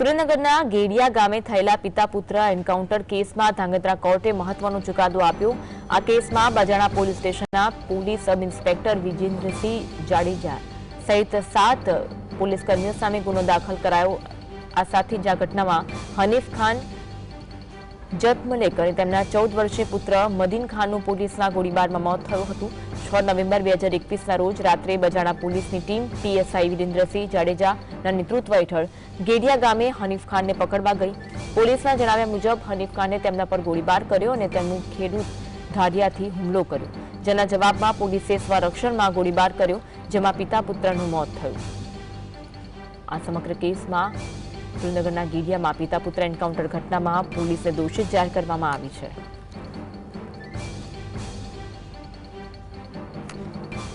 સુરેન્દ્રનગરના ગેડિયા ગામે થયેલા પિતા પુત્ર એન્કાઉન્ટર કેસમાં ધાંગધ્રા કોર્ટે મહત્વનો ચુકાદો આપ્યો. આ કેસમાં બજાણા પોલીસ સ્ટેશનના police sub inspector Vijendrasinh Jadeja સહિત સાત પોલીસ કર્મીઓ સામે ગુનો દાખલ કરાયો. આ સાથે જ આ ઘટનામાં હનીફ ખાન જત મલેક અને તેમના ચૌદ વર્ષીય પુત્ર મદીન ખાનનું પોલીસના ગોળીબારમાં મોત થયું હતું. છ નવેમ્બર બે હજાર એકવીસના રોજ રાત્રે બજાણા પોલીસની ટીમ પીએસઆઈ વિરેન્દ્રસિંહ જાડેજાના નેતૃત્વ હેઠળ ગેડિયા ગામે હનીફ ખાનને પકડવા ગઈ. પોલીસના જણાવ્યા મુજબ હનીફ ખાને તેમના પર ગોળીબાર કર્યો અને તેમનું ખેડૂત ધારિયાથી હુમલો કર્યો. જેના જવાબમાં પોલીસે સ્વરક્ષણમાં ગોળીબાર કર્યો, જેમાં પિતા પુત્રનું મોત થયું. આ સમગ્ર કેસમાં સુરેન્દ્રનગરના ગીડિયામાં પિતા પુત્ર એન્કાઉન્ટર ઘટનામાં પોલીસને દોષિત જાહેર કરવામાં આવી છે.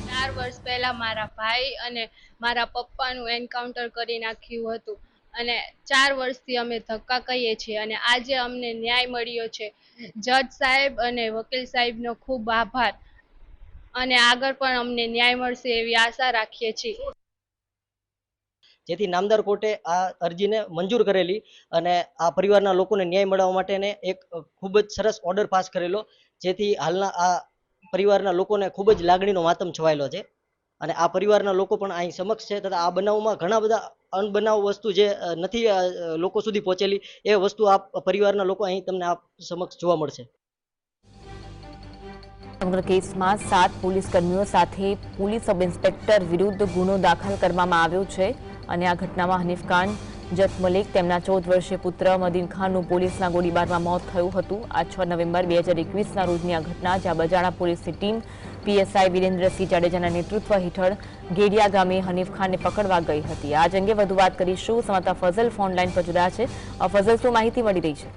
ચાર વર્ષ પહેલા મારા ભાઈ અને મારા પપ્પાનું એન્કાઉન્ટર કરી નાખ્યું હતું. અને ચાર વર્ષથી અમે ધક્કા કહીએ છીએ અને આજે અમને ન્યાય મળ્યો છે. જજ સાહેબ અને વકીલ સાહેબનો ખૂબ આભાર. અને આગળ પણ અમને ન્યાય મળશે એવી આશા રાખીએ છીએ. જેથી નામદાર કોર્ટે આ અરજીને મંજૂર કરેલી અને આ પરિવારના લોકોને ન્યાય મળવા માટેને એક ખૂબ જ સરસ ઓર્ડર પાસ કરેલો, જેથી હાલના આ પરિવારના લોકોને ખૂબ જ લાગણીનો માતમ છવાયેલો છે. અને આ પરિવારના લોકો પણ અહીં સમક્ષ છે તથા આ બનાવમાં ઘણા બધા અનબનાવ વસ્તુ જે નથી લોકો સુધી પહોંચેલી, એ વસ્તુ આ પરિવારના લોકો અહીં તમને આ સમક્ષ જોવા મળશે. સમગ્ર કેસમાં સાત પોલીસ કર્મીઓ સાથે પોલીસ સબ ઇન્સ્પેક્ટર વિરુદ્ધ ગુનો દાખલ કરવામાં આવ્યો છે. અને આ ઘટનામાં હનીફ ખાન, જત મલિક તેમના ચૌદ વર્ષીય પુત્ર મદીન ખાનનું પોલીસના ગોળીબારમાં મોત થયું હતું. આ છ નવેમ્બર બે હજાર એકવીસના રોજની આ ઘટના, જ્યાં બજાણા પોલીસની ટીમ પીએસઆઈ વિરેન્દ્રસિંહ જાડેજાના નેતૃત્વ હેઠળ ગેડિયા ગામે હનીફ ખાનને પકડવા ગઈ હતી. આજ અંગે વધુ વાત કરીશું. સમાતા ફઝલ ફોન લાઈન પર જોડાયા છે. ફઝલ, શું માહિતી મળી રહી છે?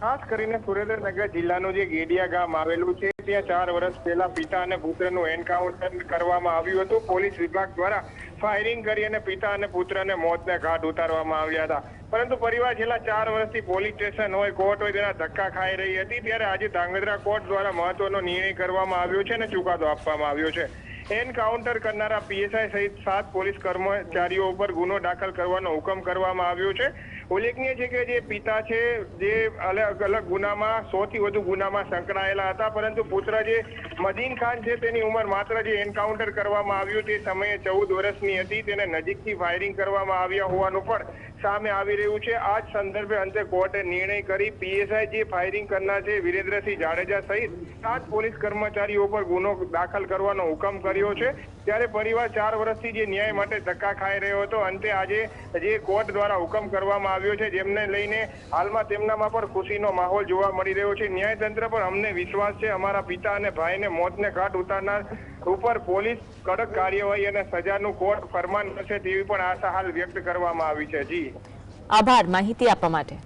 ખાસ કરીને સુરેન્દ્રનગર જિલ્લાનું જે ગેડિયા ગામ આવેલું છે, ત્યાં ચાર વર્ષ પહેલા પિતા અને પુત્રનું એન્કાઉન્ટર કરવામાં આવ્યું હતું. પોલીસ વિભાગ દ્વારા ફાયરિંગ કરી અને પિતા અને પુત્રને મોતને ઘાટ ઉતારવામાં આવ્યા હતા. પરંતુ પરિવાર છેલ્લા ચાર વર્ષથી પોલીસ સ્ટેશન હોય, કોર્ટ હોય, તેના ધક્કા ખાઈ રહી હતી. ત્યારે આજે ધાંગધ્રા કોર્ટ દ્વારા મહત્વનો નિર્ણય કરવામાં આવ્યો છે અને ચુકાદો આપવામાં આવ્યો છે. એન્કાઉન્ટર કરનારા પીએસઆઈ સહિત સાત પોલીસ કર્મચારીઓ ઉપર ગુનો દાખલ કરવાનો હુકમ કરવામાં આવ્યો છે. ઉલ્લેખનીય છે કે જે પિતા છે, જે અલગ અલગ ગુનામાં સો થી વધુ ગુનામાં સંકળાયેલા હતા, પરંતુ પુત્ર જે મદીન ખાન છે, તેની ઉંમર માત્ર જે એન્કાઉન્ટર કરવામાં આવ્યું તે સમયે ચૌદ વર્ષની હતી. તેને નજીકથી ફાયરિંગ કરવામાં આવ્યા હોવાનું પણ સામે આવી રહ્યું છે. આ જ સંદર્ભે અંતે કોર્ટે નિર્ણય કરી પીએસઆઈ જે ફાયરિંગ કરનાર છે, વિરેન્દ્રસિંહ જાડેજા સહિત સાત પોલીસ કર્મચારીઓ પર ગુનો દાખલ કરવાનો હુકમ કર્યો છે. ત્યારે પરિવાર ચાર વર્ષથી જે ન્યાય માટે ધક્કા ખાઈ રહ્યો હતો. અંતે આજે જે કોર્ટ દ્વારા હુકમ કરવામાં આવ્યો છે, જેમને લઈને હાલમાં તેમનામાં પણ ખુશીનો માહોલ જોવા મળી રહ્યો છે. ન્યાયતંત્ર પર અમને વિશ્વાસ છે, અમારા પિતા અને ભાઈને મોતને ઘાટ ઉતારનાર ઉપર પોલીસ કડક કાર્યવાહી અને સજાનું કોર્ટ ફરમાન કરશે તેવી પણ આશા હાલ વ્યક્ત કરવામાં આવી છે. જી. આભાર. માહિતી આપવા માટે.